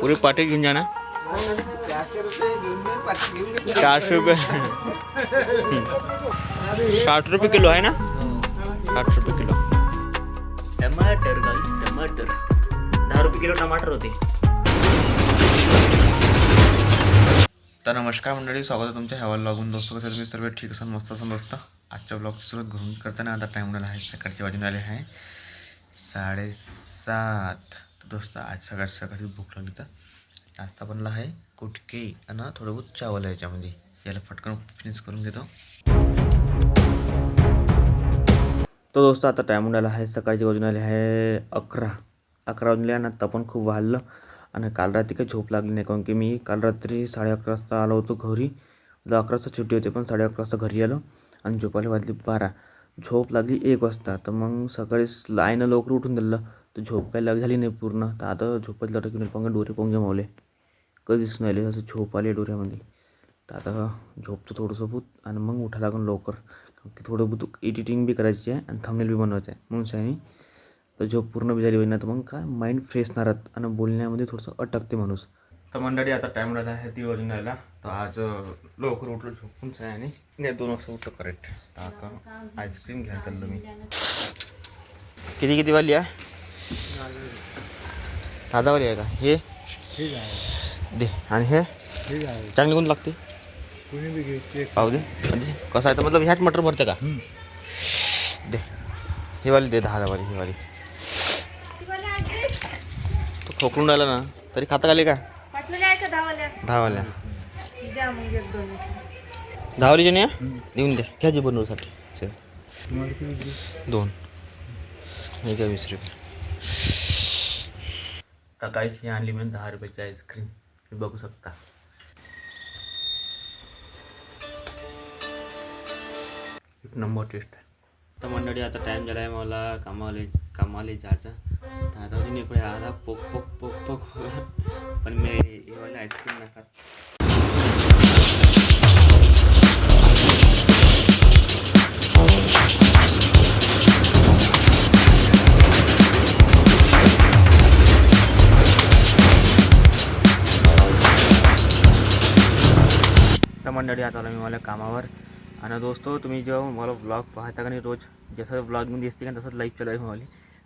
पुरी पाटी घेऊन जा ना चारशे रुपये. साठ रुपये किलो आहे ना? साठ रुपये किलो. टमाटर गाईस टमाटर. दहा रुपये किलो टमाटर होते. तर नमस्कार मंडळी स्वागत आहे तुमच्या ह्यावर लागून दोस्त कसं तुम्ही सर्व ठीक असाल मस्त असं मस्त आजच्या ब्लॉगची सुरुवात घरून करताना आता टाईम झाला आहे. सकाळची वाजून आले आहे. साडेसात. दोस्त आज सकाळ सकाळी भूक लागली तर नाश्ता बनला आहे. कुटके आणि थोडं बहुत चावल आहे याच्यामध्ये. याला फटकन फिनिश करून घेतो. तो दोस्त आता टायम उडाला आहे. सकाळची वाजून आले आहे अकरा. अकरा वाजून आणि आता पण खूप वाढलं. आणि काल रात्री काही झोप लागली नाही. कारण की मी काल रात्री साडे अकरा वाजता आलो होतो घरी. म्हणजे दहा अकरा वाजता सुट्टी होती पण साडे अकरा वाजता घरी आलो आणि झोपायला वाजली बारा. झोप लागली एक वाजता. तर मग सकाळी आईनं लवकर उठून दिलं. तर झोप काय लाग झाली नाही पूर्ण. तर आता झोपच लटक घेऊन पंग डोरे पोंगे मावले. कधीच नाही आले असं झोप आली डोऱ्यामध्ये. तर आता झोपतो थोडंसं भूत आणि मग उठा लागून लवकर. की थोडं बहुत एडिटिंग बी करायची आहे आणि थंबनेल बी बनवायचं आहे. म्हणून शायनी तर झोप पूर्ण बी झाली पाहिजे. तर मग काय? माइंड फ्रेश नाही राहत आणि बोलण्यामध्ये थोडंसं अटकते माणूस. तर मंडळी आता टाईम राहिला आहे ती वाजून राहिला तर आज लवकर उठलो झोपून आणि नाही दोन वाजता उठलो करेक्ट आता आईस्क्रीम घ्यायला चाललो मी. किती किती वाली आहे? दादावाली आहे का? हे? ठीक आहे. दे. आणि हे? ठीक आहे. चांगली कोण लागते. बी पाहू दे. म्हणजे कसं आहे तर मतलब ह्याच मटर भरते का? दे. ही वाली दे दहा वाली ही वाली. तो खोकलून राहिला ना तरी खाता आले का धावाल्या? दहा वाल्या द्या मग एक दोन दहा वाली जणी देऊन द्या घ्या जी बनवूसाठी चल. तुम्हाला किती दोन. हे का वीस रुपये. तर ही आणली म्हणून दहा रुपयाची आईस्क्रीम. तुम्ही बघू शकता. एक नंबर टेस्ट आहे. तर मंडळी आता टाईम झाला आहे मला कामाले कामाले जायचं. तर आता तुम्ही इकडे आला पोक पोक पोक पोक. पण मी हे आईस्क्रीम नका तर मंडळी आता आलो मी मला कामावर. आणि दोस्तो तुम्ही जेव्हा मला ब्लॉग पाहता का नाही रोज जसं ब्लॉगमध्ये दिसते का तसंच लाईफ चालू आहे मला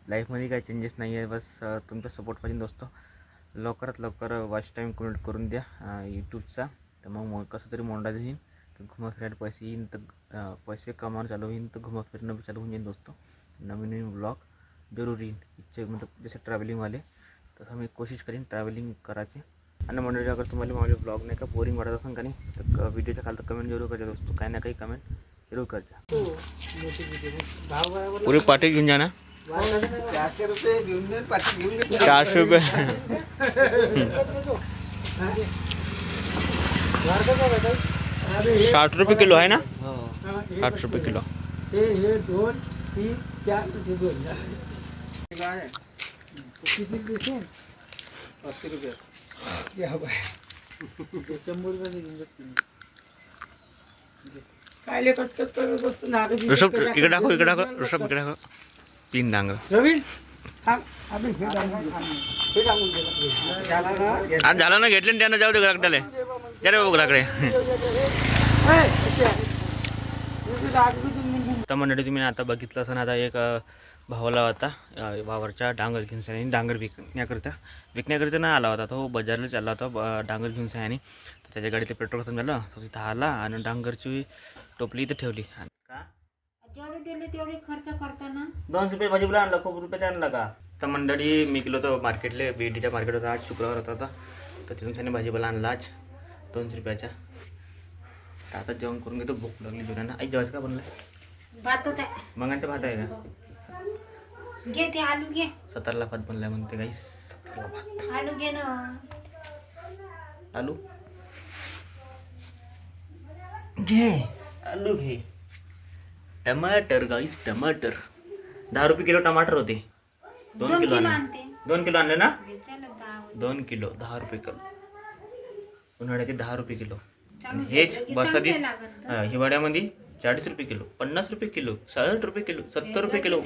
लाईफमध्ये काही चेंजेस नाही आहे बस तुमचा सपोर्ट पाहिजे दोस्तो. लवकरात लवकर वॉच टाईम कमेंट करून द्या यूट्यूबचा तर मग कसं तरी मोंडा येईन तर घुमाफिरायला पैसे येईन तर पैसे कमावणं चालू होईन तर घुमाफिरणं बी चालू होऊन जाईन दोस्तो. नवीन नवीन ब्लॉग जरूर. येईन इच्छा मतलब जसे ट्रॅव्हलिंगवाले तसं मी कोशिश करीन ट्रॅव्हलिंग करायची. आणि मंडळी अगर तुम्हाला माझे ब्लॉग नाही का बोरिंग वाटत असेल का नाही तर व्हिडिओच्या खाली कमेंट ज़रूर करजा दोस्तो. काही ना काही कमेंट ज़रूर करजा. पुरी पाटी घेऊन जा ना. चारशे रुपये. घेऊन पाचशे घेऊन चारशे रुपये साठ रुपये किलो आहे ना? साठ रुपये किलो. हे हे दोन तीन चार ते दोन. किती रुपये. करत ऋषभ इकडे ऋषभ इकडे तीन डांगर रवी थांब आपण हे टाकून दे. हे टाकून दे. झाला ना आज झालं ना घेतले ना त्यानं जाऊ दे ग्राहकडाले जा रे बाबू ग्राहकडे ए, इथे आहे. इथे दाखवू तुम्ही. तर मंडळी तुम्ही आता बघितलं असं आता एक भावाला होता वावरच्या डांगर घेऊन आणि डांगर विकण्याकरिता विकण्याकरिता नाही आला होता तो बाजारला चालला होता डांगर घेऊन आणि तर त्याच्या गाडीचं पेट्रोल खतम झालं तो तिथं आला आणि डांगरची टोपली इथं ठेवली. जेवढे दिले तेवढे खर्च करताना. दोनशे रुपये भाजीपाला आणला खूप रुपये आणला का? तर मंडळी मी गेलो होतो मार्केटले बी डीच्या मार्केट होता आज शुक्रवार होता आता. तर तिथून त्याने भाजीपाला आणला आज दोनशे रुपयाच्या तर आता जेवण करून घेतो भूक लागली जेवणानं आई जेवायचं का बनलं? भातच आहे. मंगांचा भात आहे का? घे ते आलू घे. सत्तरला भात बनलाय म्हणते काही भात. आलू घे ना. आलू? घे. आलू घे. टमाटर गाईस टमाटर. दहा रुपये किलो टमाटर होते. दोन दोन किलो किलो आणले. आणते. दोन किलो आणले ना? चल दोन किलो दहा रुपये किलो. उन्हाळ्याचे दहा रुपये किलो. हेच लागत. हा, हिवाळ्यामध्ये चाळीस रुपये किलो पन्नास रुपये किलो साठ रुपये किलो सत्तर रुपये किलो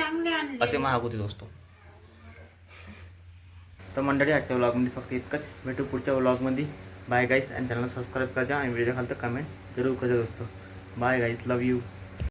असे महाग होते दोस्तो तर मंडळी आजच्या व्लॉगमध्ये फक्त इतकंच. भेटू पुढच्या व्लॉगमध्ये बाय गाईस आणि चॅनल सबस्क्राईब करा आणि व्हिडिओ खालतं कमेंट जरूर करा दोस्तो. Bye guys love you